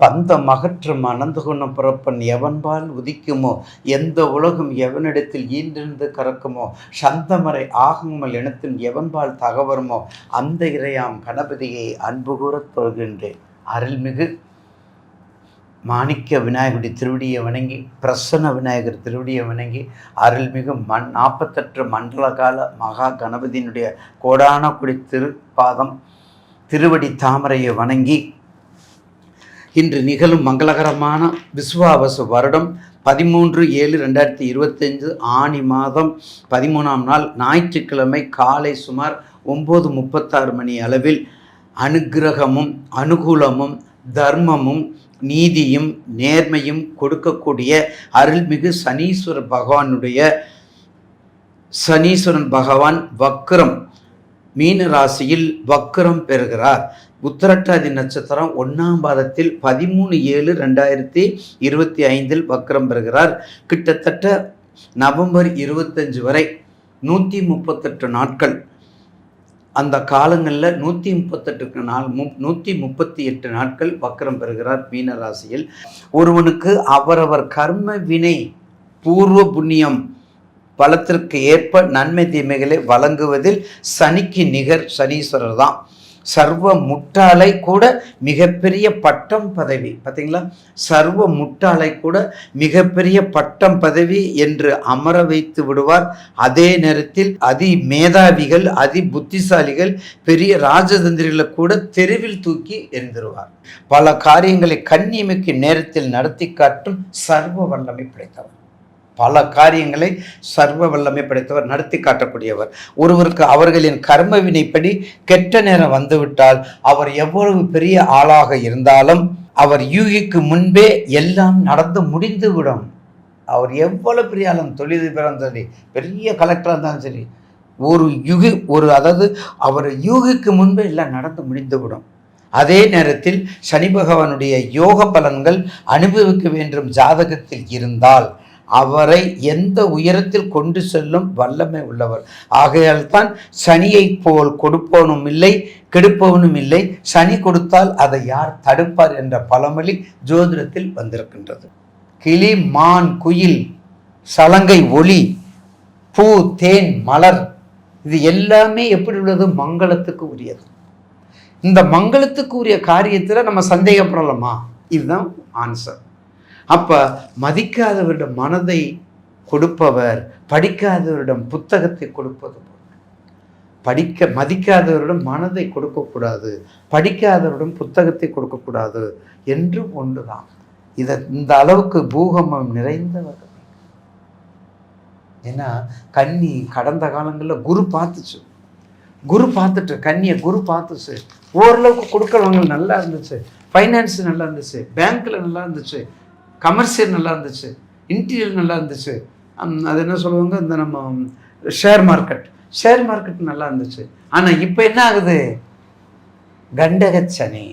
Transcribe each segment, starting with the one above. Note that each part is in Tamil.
பந்தம் அகற்றும் அனந்த குணம் பிறப்பன் எவன்பால் உதிக்குமோ? எந்த உலகம் எவனிடத்தில் ஈன்றிருந்து கறக்குமோ? சந்தமரை ஆகுமல் இனத்தின் எவன்பால் தகவருமோ? அந்த இறையாம் கணபதியை அன்பு கூறத் தொழுகின்றேன். அருள்மிகு மாணிக்க விநாயகருடைய திருவடியை வணங்கி பிரசன்ன விநாயகர் திருவடியை வணங்கி அருள்மிகு மண் நாற்பத்தெட்டு மண்டல கால மகா கணபதியினுடைய கோடான குடி திருப்பாதம் திருவடி தாமரையை வணங்கி இன்று நிகழும் மங்களகரமான விஸ்வாவச வருடம் பதிமூன்று ஏழு ரெண்டாயிரத்தி இருபத்தஞ்சு ஆணி மாதம் பதிமூணாம் நாள் ஞாயிற்றுக்கிழமை காலை சுமார் ஒம்பது முப்பத்தாறு மணி அளவில் அனுக்கிரகமும் அனுகூலமும் தர்மமும் நீதியும் நேர்மையும் கொடுக்கக்கூடிய அருள்மிகு சனீஸ்வர பகவானுடைய சனீஸ்வரன் பகவான் வக்ரம் மீன ராசியில் வக்ரம் பெறுகிறார். உத்தரட்டாதி நட்சத்திரம் ஒன்றாம் பாதத்தில் பதிமூணு ஏழு ரெண்டாயிரத்தி இருபத்தி ஐந்தில் வக்ரம் பெறுகிறார். கிட்டத்தட்ட நவம்பர் இருபத்தஞ்சு வரை நூற்றி முப்பத்தெட்டு நாட்கள். அந்த காலங்களில் நூற்றி முப்பத்தெட்டு நாள் மு நூற்றி முப்பத்தி எட்டு நாட்கள் வக்ரம் பெறுகிறார் மீன ராசியில். ஒருவனுக்கு அவரவர் கர்ம வினை பூர்வ புண்ணியம் பலத்திற்கு ஏற்ப நன்மை தீமைகளை வழங்குவதில் சனிக்கு நிகர் சனீஸ்வரர் தான். சர்வ முட்டாளை கூட மிகப்பெரிய பட்டம் பதவி. பார்த்தீங்களா சர்வ முட்டாளை கூட மிகப்பெரிய பட்டம் பதவி என்று அமர வைத்து விடுவார். அதே நேரத்தில் அதி மேதாவிகள் அதி புத்திசாலிகள் பெரிய ராஜதந்திரிகளை கூட தெருவில் தூக்கி எரிந்துருவார் பல காரியங்களை கண்ணிமைக்கு நேரத்தில் நடத்தி காட்டும் சர்வ வல்லமை படைத்தவர். பல காரியங்களை சர்வ வல்லமை படைத்தவர் நடத்தி காட்டக்கூடியவர். ஒருவருக்கு அவர்களின் கர்ம வினைப்படி கெட்ட நேரம் வந்துவிட்டால் அவர் எவ்வளவு பெரிய ஆளாக இருந்தாலும் அவர் யூகிக்கு முன்பே எல்லாம் நடந்து முடிந்துவிடும். அவர் எவ்வளவு பெரிய ஆளும் தொழிலதிபராக இருந்தாலும் சரி பெரிய கலெக்டராக இருந்தாலும் சரி ஒரு யுகி ஒரு அதாவது அவர் யூகிக்கு முன்பே எல்லாம் நடந்து முடிந்துவிடும். அதே நேரத்தில் சனி பகவானுடைய யோக பலன்கள் அனுபவிக்க வேண்டும் ஜாதகத்தில் இருந்தால் அவரை எந்த உயரத்தில் கொண்டு செல்லும் வல்லமை உள்ளவர். ஆகையால் தான் சனியைப் போல் கொடுப்பவனும் இல்லை கெடுப்பவனும் இல்லை. சனி கொடுத்தால் அதை யார் தடுப்பார் என்ற பழமொழி ஜோதிடத்தில் வந்திருக்கின்றது. கிளி மான் குயில் சலங்கை ஒளி பூ தேன் மலர் இது எல்லாமே எப்படி உள்ளது? மங்களத்துக்கு உரியது. இந்த மங்களத்துக்கு உரிய காரியத்தில் நம்ம சந்தேகப்படலாமா? இதுதான் ஆன்சர் அப்போ மதிக்காதவரிடம் மனதை கொடுப்பவர் படிக்காதவரிடம் புத்தகத்தை கொடுப்பது படிக்க மதிக்காதவரிடம் மனதை கொடுக்கக்கூடாது படிக்காதவரிடம் புத்தகத்தை கொடுக்கக்கூடாது என்று ஒன்றுதான். இதை இந்த அளவுக்கு பூகம்பம் நிறைந்தவர் ஏன்னா கன்னி கடந்த காலங்களில் குரு பார்த்துச்சு. குரு பார்த்துட்டு கன்னியை குரு பார்த்துச்சு. ஓரளவுக்கு கொடுக்கறவங்க நல்லா இருந்துச்சு. ஃபைனான்ஸ் நல்லா இருந்துச்சு. பேங்க்கில் நல்லா இருந்துச்சு. கமர்ஷியல் நல்லா இருந்துச்சு இன்டீரியர் நல்லா இருந்துச்சு. அது என்ன சொல்லுவாங்க? இந்த நம்ம ஷேர் மார்க்கெட் ஷேர் மார்க்கெட் நல்லா இருந்துச்சு. ஆனால் இப்போ என்ன ஆகுது? கண்டகச்சனி.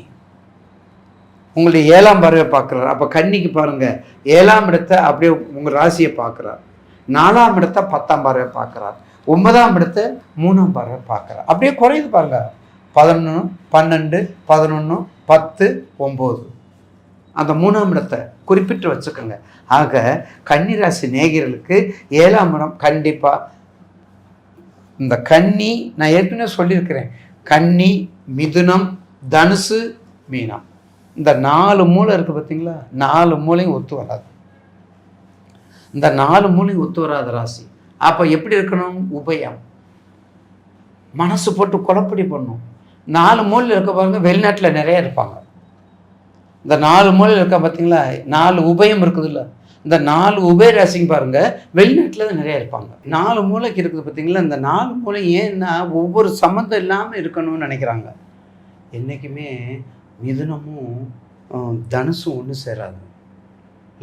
உங்களுடைய ஏழாம் பார்வையை பார்க்குறாரு. அப்போ கன்னிக்கு பாருங்கள் ஏழாம் இடத்தை அப்படியே உங்கள் ராசியை பார்க்குறார். நாலாம் இடத்தை பத்தாம் பார்வையை பார்க்குறார். ஒன்பதாம் இடத்தை மூணாம் பார்வை பார்க்குறார். அப்படியே குறையுது பாருங்கள் பதினொன்று பன்னெண்டு பதினொன்று பத்து ஒம்பது அந்த மூணாம் இடத்தை குறிப்பிட்டு வச்சுக்கோங்க. ஆக கன்னிராசி நேயர்களுக்கு ஏழாம் இடம் கண்டிப்பாக இந்த கன்னி நான் ஏற்கனவே சொல்லியிருக்கிறேன். கன்னி மிதுனம் தனுசு மீனம். இந்த நாலு மூளை இருக்குது பார்த்தீங்களா? நாலு மூளையும் ஒத்து வராது. இந்த நாலு மூளையும் ஒத்து வராத ராசி. அப்போ எப்படி இருக்கணும்? உபயம். மனசு போட்டு குழப்படி பண்ணும். நாலு மூலையில் இருக்க பாருங்க வெளிநாட்டில் நிறைய இருப்பாங்க. இந்த நாலு மூலையில் இருக்கா பார்த்தீங்களா நாலு உபயம் இருக்குதுல்ல. இந்த நாலு உபய ராசிங்க பாருங்க வெளிநாட்டில் தான் நிறைய இருப்பாங்க. நாலு மூளைக்கு இருக்குது பார்த்தீங்களா இந்த நாலு மூளை ஏன்னா ஒவ்வொரு சம்மந்தம் இல்லாமல் இருக்கணும்னு நினைக்கிறாங்க. என்றைக்குமே மிதுனமும் தனுசும் ஒன்று சேராது.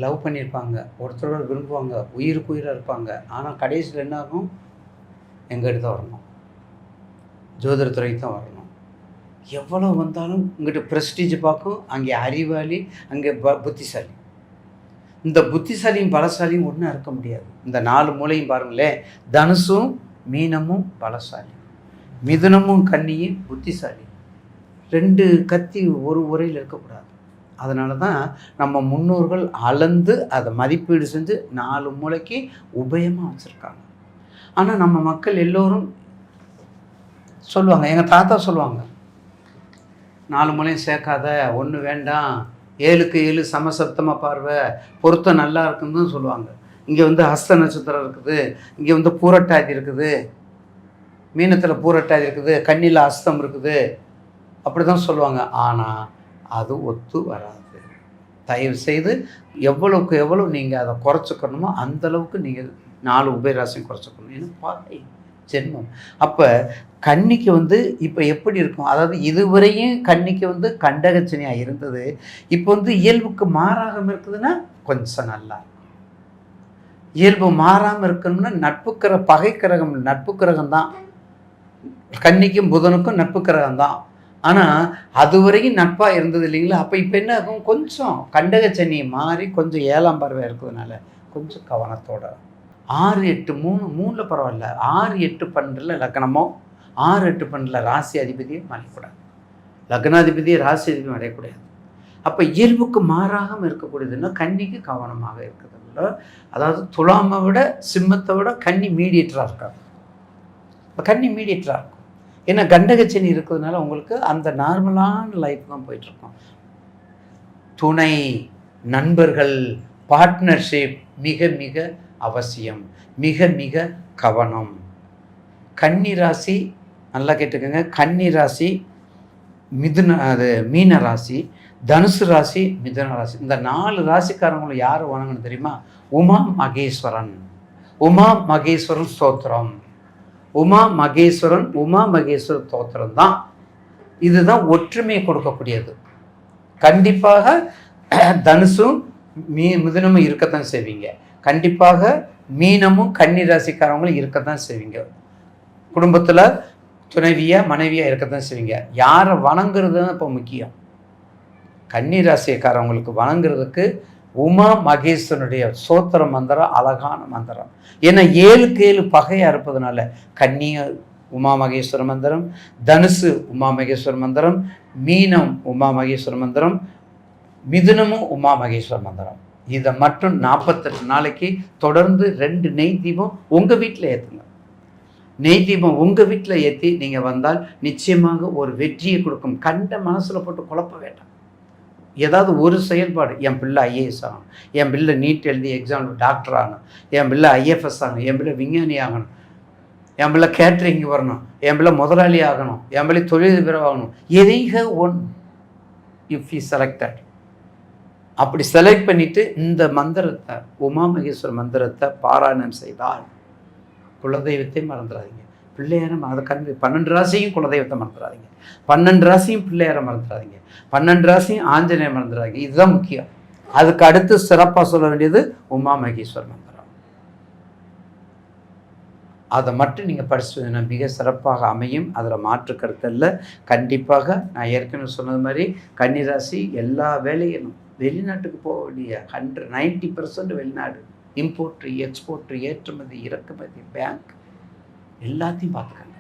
லவ் பண்ணியிருப்பாங்க ஒருத்தரோட விரும்புவாங்க உயிருக்கு உயிராக இருப்பாங்க. ஆனால் கடைசியில் என்ன ஆகும் எங்கிட்ட தான் வரணும்? ஜோதிடத்துறைக்கு தான் வரணும். எவ்வளோ வந்தாலும் உங்கள்கிட்ட ப்ரெஸ்டீஜ் பார்க்கும் அங்கே அறிவாளி அங்கே ப புத்திசாலி. இந்த புத்திசாலியும் பலசாலியும் ஒன்றா இருக்க முடியாது. இந்த நாலு மூலையும் பாருங்களேன். தனுசும் மீனமும் பலசாலி. மிதுனமும் கன்னியும் புத்திசாலி. ரெண்டு கத்தி ஒரு உரையில் இருக்கக்கூடாது. அதனால தான் நம்ம முன்னோர்கள் அளந்து அதை மதிப்பீடு செஞ்சு நாலு மூளைக்கு உபயமாக வச்சுருக்காங்க. ஆனால் நம்ம மக்கள் எல்லோரும் சொல்லுவாங்க. எங்கள் தாத்தா சொல்லுவாங்க. நாலு மூலையும் சேர்க்காத ஒன்று வேண்டாம் ஏழுக்கு ஏழு சமசப்தமாக பார்வை பொருத்தம் நல்லா இருக்குன்னு தான் சொல்லுவாங்க. இங்கே வந்து ஹஸ்த நட்சத்திரம் இருக்குது இங்கே வந்து பூரட்டாதி இருக்குது மீனத்தில் பூரட்டாதி இருக்குது கண்ணியில் அஸ்தம் இருக்குது அப்படி தான் சொல்லுவாங்க. ஆனால் அது ஒத்து வராது. தயவு செய்து எவ்வளவுக்கு எவ்வளோ நீங்கள் அதை குறைச்சிக்கணுமோ அந்த அளவுக்கு நீங்கள் நாலு உபயராசியும் குறைச்சிக்கணும். ஏன்னா பார்த்தீங்க ஜென்மம். அப்போ கன்னிக்கு வந்து இப்போ எப்படி இருக்கும்? அதாவது இதுவரையும் கன்னிக்கு வந்து கண்டகச்சனையாக இருந்தது. இப்போ வந்து இயல்புக்கு மாறாக இருக்குதுன்னா கொஞ்சம் நல்லா இயல்பு மாறாமல் இருக்கணும்னா நட்பு கிர பகை கிரகம் நட்பு கிரகம் தான். கன்னிக்கும் புதனுக்கும் நட்பு கிரகம் தான். ஆனால் அது வரைக்கும் நட்பாக இருந்தது இல்லைங்களா? அப்போ இப்போ என்ன ஆகும்? கொஞ்சம் கண்டகச்சனி மாறி கொஞ்சம் ஏழாம் பறவை இருக்கிறதுனால கொஞ்சம் கவனத்தோட ஆறு எட்டு மூணு மூணில் பரவாயில்ல. ஆறு எட்டு பன்னெண்டில் லக்னமோ ஆறு எட்டு பன்னெண்டில் ராசி அதிபதியும் மறையக்கூடாது லக்னாதிபதியை ராசி அதிபதியும் அடையக்கூடாது அப்போ இயல்புக்கு மாறாகவும் இருக்கக்கூடியதுன்னா கன்னிக்கு கவனமாக இருக்கிறதுல அதாவது துலாமை விட சிம்மத்தை விட கன்னி மீடியேட்டராக இருக்காங்க. இப்போ கன்னி மீடியேட்டராக இருக்கும். ஏன்னா கண்டகச்சனி இருக்கிறதுனால உங்களுக்கு அந்த நார்மலான லைஃப் தான் போயிட்டுருக்கும். துணை நண்பர்கள் பார்ட்னர்ஷிப் மிக மிக அவசியம். மிக மிக கவனம். கன்னி ராசி நல்லா கேட்டுக்கோங்க. கன்னி ராசி மிதுன அது மீன ராசி தனுசு ராசி மிதுன ராசி. இந்த நாலு ராசிக்காரங்களும் யார் வணங்கணும் தெரியுமா? உமா மகேஸ்வரன். உமா மகேஸ்வரன் ஸ்தோத்திரம். உமா மகேஸ்வரன் உமா மகேஸ்வரன் ஸ்தோத்திரம் தான். இதுதான் ஒற்றுமையை கொடுக்கக்கூடியது. கண்டிப்பாக தனுசும் மீ மிதுனமும் இருக்கத்தான் செய்வீங்க. கண்டிப்பாக மீனமும் கன்னி ராசிக்காரங்களும் இருக்கத்தான் செய்வீங்க. குடும்பத்தில் துணவியாக மனைவியாக இருக்க தான் செய்வீங்க. யாரை வணங்குறது தான் இப்போ முக்கியம். கன்னி ராசிக்காரவங்களுக்கு வணங்குறதுக்கு உமா மகேஸ்வரனுடைய சோத்திர மந்திரம் அழகான மந்திரம். ஏன்னா ஏழுக்கு ஏழு பகையாக இருப்பதுனால கன்னிய உமா மகேஸ்வர மந்திரம் தனுசு உமா மகேஸ்வர மந்திரம் மீனம் உமா மகேஸ்வர மந்திரம் மிதுனமும் உமா மகேஸ்வர மந்திரம். இதை மட்டும் நாற்பத்தெட்டு நாளைக்கு தொடர்ந்து ரெண்டு நெய் தீபம் உங்கள் வீட்டில் ஏற்றுங்க நெய் தீபம் உங்கள் வீட்டில் ஏற்றி நீங்கள் வந்தால் நிச்சயமாக ஒரு வெற்றியை கொடுக்கும். கண்ட மனசில் போட்டு குழப்ப வேண்டாம். ஏதாவது ஒரு செயல்பாடு என் பிள்ளை ஐஏஎஸ் ஆகணும். என் பிள்ளை நீட் எழுதி எக்ஸாம் டாக்டர் ஆகணும். என் பிள்ளை ஐஎஃப்எஸ் ஆகணும். என் பிள்ளை விஞ்ஞானி ஆகணும். என் பிள்ளை கேட்ரிங் வரணும். என் பிள்ளை முதலாளி ஆகணும். என் பிள்ளை தொழிலதிபர் ஆகணும். எதைக ஒன் இஃப் இ செலக்டட் அப்படி செலக்ட் பண்ணிட்டு இந்த மந்திரத்தை உமாமகேஸ்வர மந்திரத்தை பாராயணம் செய்தால் குலதெய்வத்தையும் மறந்துடாதீங்க பிள்ளையார அதை கண்டு பன்னெண்டு ராசியும் குலதெய்வத்தை மறந்துடாதீங்க பன்னெண்டு ராசியும் பிள்ளையார மறந்துடாதீங்க பன்னெண்டு ராசியும் ஆஞ்சநேயர் மறந்துடாதீங்க இதுதான் முக்கியம். அதுக்கு அடுத்து சிறப்பாக சொல்ல வேண்டியது உமா மகேஸ்வர் மந்திரம். அதை மட்டும் நீங்கள் படிச்சு மிக சிறப்பாக அமையும். அதில் மாற்று கருத்து இல்லை. கண்டிப்பாக நான் ஏற்கனவே சொன்னது மாதிரி கன்னிராசி எல்லா வேலையிலும் வெளிநாட்டுக்கு போக வேண்டிய ஹண்ட்ரட் நைன்டி பர்சன்ட் வெளிநாடு. இம்போர்ட்ரு எக்ஸ்போர்ட்ரு ஏற்றுமதி இறக்குமதி பேங்க் எல்லாத்தையும் பார்த்துக்கங்க.